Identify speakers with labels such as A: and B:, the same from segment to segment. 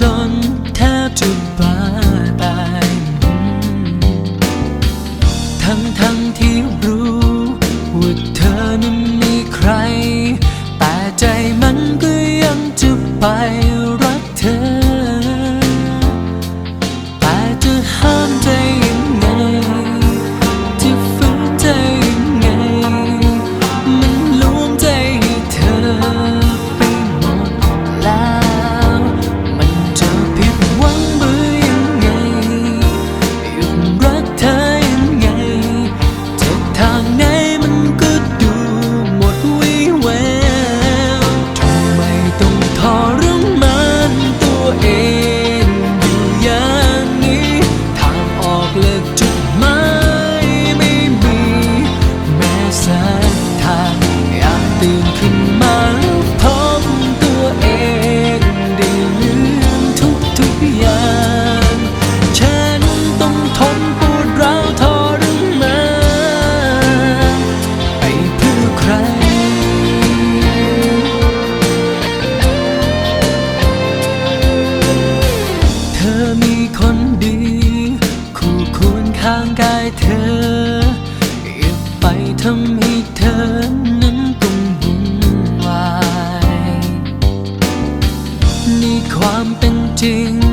A: จนแทบจะบ้าตายทั้งทั้งที่รู้ว่าเธอนั้นมีใคร แต่ใจมันก็ยังจะไปรักเธอ แต่จะห้ามใจ ทำให้เธอนั้นต้องวุ่นวายนความเป็นจริง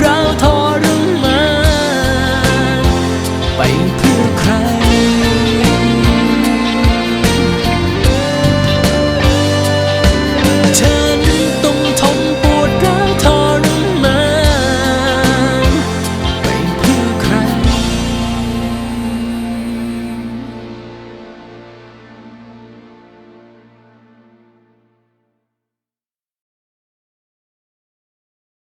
A: เราท